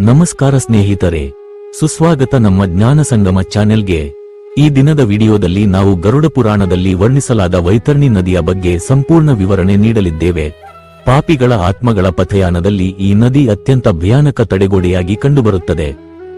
ನಮಸ್ಕಾರ ಸ್ನೇಹಿತರೆ, ಸುಸ್ವಾಗತ ನಮ್ಮ ಜ್ಞಾನ ಸಂಗಮ ಚಾನೆಲ್ಗೆ. ಈ ದಿನದ ವಿಡಿಯೋದಲ್ಲಿ ನಾವು ಗರುಡ ಪುರಾಣದಲ್ಲಿ ವರ್ಣಿಸಲಾದ ವೈತರ್ಣಿ ನದಿಯ ಬಗ್ಗೆ ಸಂಪೂರ್ಣ ವಿವರಣೆ ನೀಡಲಿದ್ದೇವೆ. ಪಾಪಿಗಳ ಆತ್ಮಗಳ ಪಥಯಾನದಲ್ಲಿ ಈ ನದಿ ಅತ್ಯಂತ ಭಯಾನಕ ತಡೆಗೋಡೆಯಾಗಿ ಕಂಡುಬರುತ್ತದೆ.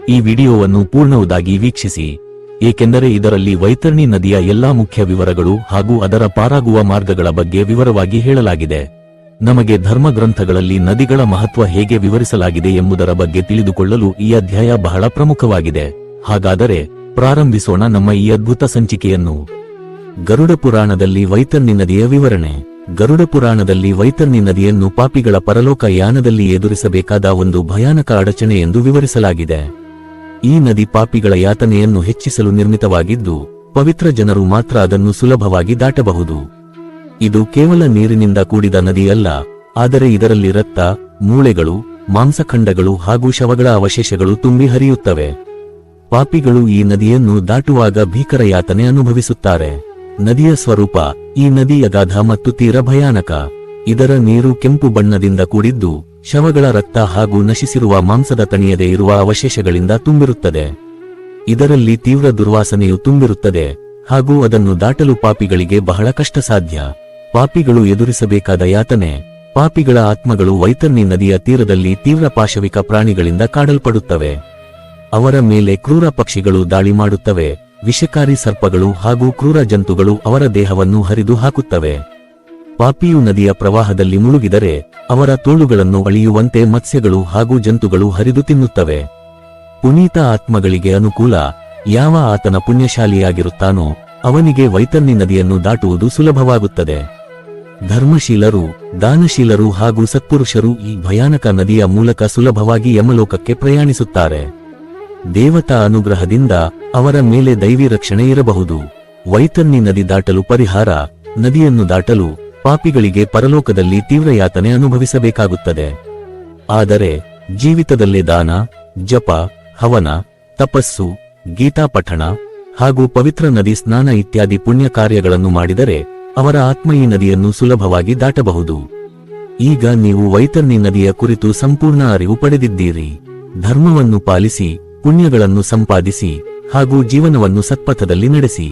ಈ ವಿಡಿಯೋವನ್ನು ಪೂರ್ಣವುದಾಗಿ ವೀಕ್ಷಿಸಿ. ಏಕೆಂದರೆ ಇದರಲ್ಲಿ ವೈತರ್ಣಿ ನದಿಯ ಎಲ್ಲಾ ಮುಖ್ಯ ವಿವರಗಳು ಹಾಗೂ ಅದರ ಪಾರಾಗುವ ಮಾರ್ಗಗಳ ಬಗ್ಗೆ ವಿವರವಾಗಿ ಹೇಳಲಾಗಿದೆ. ನಮಗೆ ಧರ್ಮ ಗ್ರಂಥಗಳಲ್ಲಿ ನದಿಗಳ ಮಹತ್ವ ಹೇಗೆ ವಿವರಿಸಲಾಗಿದೆ ಎಂಬುದರ ಬಗ್ಗೆ ತಿಳಿದುಕೊಳ್ಳಲು ಈ ಅಧ್ಯಾಯ ಬಹಳ ಪ್ರಮುಖವಾಗಿದೆ. ಹಾಗಾದರೆ ಪ್ರಾರಂಭಿಸೋಣ ನಮ್ಮ ಈ ಅದ್ಭುತ ಸಂಚಿಕೆಯನ್ನು. ಗರುಡ ಪುರಾಣದಲ್ಲಿ ವೈತರ್ಣಿ ನದಿಯ ವಿವರಣೆ. ಗರುಡ ಪುರಾಣದಲ್ಲಿ ವೈತರ್ಣಿ ನದಿಯನ್ನು ಪಾಪಿಗಳ ಪರಲೋಕ ಯಾನದಲ್ಲಿ ಎದುರಿಸಬೇಕಾದ ಒಂದು ಭಯಾನಕ ಅಡಚಣೆ ಎಂದು ವಿವರಿಸಲಾಗಿದೆ. ಈ ನದಿ ಪಾಪಿಗಳ ಯಾತನೆಯನ್ನು ಹೆಚ್ಚಿಸಲು ನಿರ್ಮಿತವಾಗಿದ್ದು, ಪವಿತ್ರ ಜನರು ಮಾತ್ರ ಅದನ್ನು ಸುಲಭವಾಗಿ ದಾಟಬಹುದು. ಇದು ಕೇವಲ ನೀರಿನಿಂದ ಕೂಡಿದ ನದಿಯಲ್ಲ, ಆದರೆ ಇದರಲ್ಲಿ ರಕ್ತ, ಮೂಳೆಗಳು, ಮಾಂಸಖಂಡಗಳು ಹಾಗೂ ಶವಗಳ ಅವಶೇಷಗಳು ತುಂಬಿ ಹರಿಯುತ್ತವೆ. ಪಾಪಿಗಳು ಈ ನದಿಯನ್ನು ದಾಟುವಾಗ ಭೀಕರ ಯಾತನೆ ಅನುಭವಿಸುತ್ತಾರೆ. ನದಿಯ ಸ್ವರೂಪ, ಈ ನದಿಯ ಗಾಧ ಮತ್ತು ತೀರ ಭಯಾನಕ. ಇದರ ನೀರು ಕೆಂಪು ಬಣ್ಣದಿಂದ ಕೂಡಿದ್ದು, ಶವಗಳ ರಕ್ತ ಹಾಗೂ ನಶಿಸಿರುವ ಮಾಂಸದ ತಣಿಯದೆ ಇರುವ ಅವಶೇಷಗಳಿಂದ ತುಂಬಿರುತ್ತದೆ. ಇದರಲ್ಲಿ ತೀವ್ರ ದುರ್ವಾಸನೆಯು ತುಂಬಿರುತ್ತದೆ, ಹಾಗೂ ಅದನ್ನು ದಾಟಲು ಪಾಪಿಗಳಿಗೆ ಬಹಳ ಕಷ್ಟ ಸಾಧ್ಯ ಪಾಪಿಗಳು ಎದುರಿಸಬೇಕಾದ ಯಾತನೆ, ಪಾಪಿಗಳ ಆತ್ಮಗಳು ವೈತರ್ಣಿ ನದಿಯ ತೀರದಲ್ಲಿ ತೀವ್ರ ಪಾಶವಿಕ ಪ್ರಾಣಿಗಳಿಂದ ಕಾಡಲ್ಪಡುತ್ತವೆ. ಅವರ ಮೇಲೆ ಕ್ರೂರ ಪಕ್ಷಿಗಳು ದಾಳಿ ಮಾಡುತ್ತವೆ, ವಿಷಕಾರಿ ಸರ್ಪಗಳು ಹಾಗೂ ಕ್ರೂರ ಜಂತುಗಳು ಅವರ ದೇಹವನ್ನು ಹರಿದು ಹಾಕುತ್ತವೆ. ಪಾಪಿಯು ನದಿಯ ಪ್ರವಾಹದಲ್ಲಿ ಮುಳುಗಿದರೆ, ಅವರ ತೋಳುಗಳನ್ನು ಅಳಿಯುವಂತೆ ಮತ್ಸ್ಯಗಳು ಹಾಗೂ ಜಂತುಗಳು ಹರಿದು ತಿನ್ನುತ್ತವೆ. ಪುನೀತ ಆತ್ಮಗಳಿಗೆ ಅನುಕೂಲ, ಯಾವ ಆತನ ಪುಣ್ಯಶಾಲಿಯಾಗಿರುತ್ತಾನೋ, ಅವನಿಗೆ ವೈತರ್ಣಿ ನದಿಯನ್ನು ದಾಟುವುದು ಸುಲಭವಾಗುತ್ತದೆ. ಧರ್ಮಶೀಲರು, ದಾನಶೀಲರು ಹಾಗೂ ಸತ್ಪುರುಷರು ಈ ಭಯಾನಕ ನದಿಯ ಮೂಲಕ ಸುಲಭವಾಗಿ ಯಮಲೋಕಕ್ಕೆ ಪ್ರಯಾಣಿಸುತ್ತಾರೆ. ದೇವತಾ ಅನುಗ್ರಹದಿಂದ ಅವರ ಮೇಲೆ ದೈವಿ ರಕ್ಷಣೆ ಇರಬಹುದು. ವೈತನ್ನಿ ನದಿ ದಾಟಲು ಪರಿಹಾರ, ನದಿಯನ್ನು ದಾಟಲು ಪಾಪಿಗಳಿಗೆ ಪರಲೋಕದಲ್ಲಿ ತೀವ್ರ ಯಾತನೆ ಅನುಭವಿಸಬೇಕಾಗುತ್ತದೆ. ಆದರೆ, ಜೀವಿತದಲ್ಲೇ ದಾನ, ಜಪ, ಹವನ, ತಪಸ್ಸು, ಗೀತಾ ಪಠಣ ಹಾಗೂ ಪವಿತ್ರ ನದಿ ಸ್ನಾನ ಇತ್ಯಾದಿ ಪುಣ್ಯ ಕಾರ್ಯಗಳನ್ನು ಮಾಡಿದರೆ ಅವರ ಆತ್ಮ ಈ ನದಿಯನ್ನು ಸುಲಭವಾಗಿ ದಾಟಬಹುದು. ಈಗ ನೀವು ವೈತರ್ಣಿ ನದಿಯ ಕುರಿತು ಸಂಪೂರ್ಣ ಅರಿವು ಪಡೆದಿದ್ದೀರಿ. ಧರ್ಮವನ್ನು ಪಾಲಿಸಿ, ಪುಣ್ಯಗಳನ್ನು ಸಂಪಾದಿಸಿ ಹಾಗೂ ಜೀವನವನ್ನು ಸತ್ಪಥದಲ್ಲಿ ನಡೆಸಿ.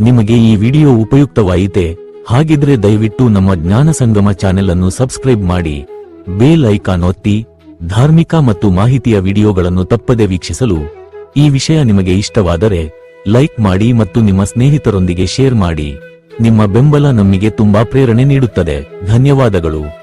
ನಿಮಗೆ ಈ ವಿಡಿಯೋ ಉಪಯುಕ್ತವಾಯಿತೆ. ಹಾಗಿದ್ರೆ ದಯವಿಟ್ಟು ನಮ್ಮ ಜ್ಞಾನ ಸಂಗಮ ಚಾನೆಲ್ ಅನ್ನು ಸಬ್ಸ್ಕ್ರೈಬ್ ಮಾಡಿ. ಬೇಲ್ ಐಕಾನ್ ಒತ್ತಿ, ಧಾರ್ಮಿಕ ಮತ್ತು ಮಾಹಿತಿಯ ವಿಡಿಯೋಗಳನ್ನು ತಪ್ಪದೆ ವೀಕ್ಷಿಸಲು. ಈ ವಿಷಯ ನಿಮಗೆ ಇಷ್ಟವಾದರೆ, ಲೈಕ್ ಮಾಡಿ ಮತ್ತು ನಿಮ್ಮ ಸ್ನೇಹಿತರೊಂದಿಗೆ ಶೇರ್ ಮಾಡಿ. ನಿಮ್ಮ ಬೆಂಬಲ ನಮಗೆ ತುಂಬಾ ಪ್ರೇರಣೆ ನೀಡುತ್ತದೆ. ಧನ್ಯವಾದಗಳು.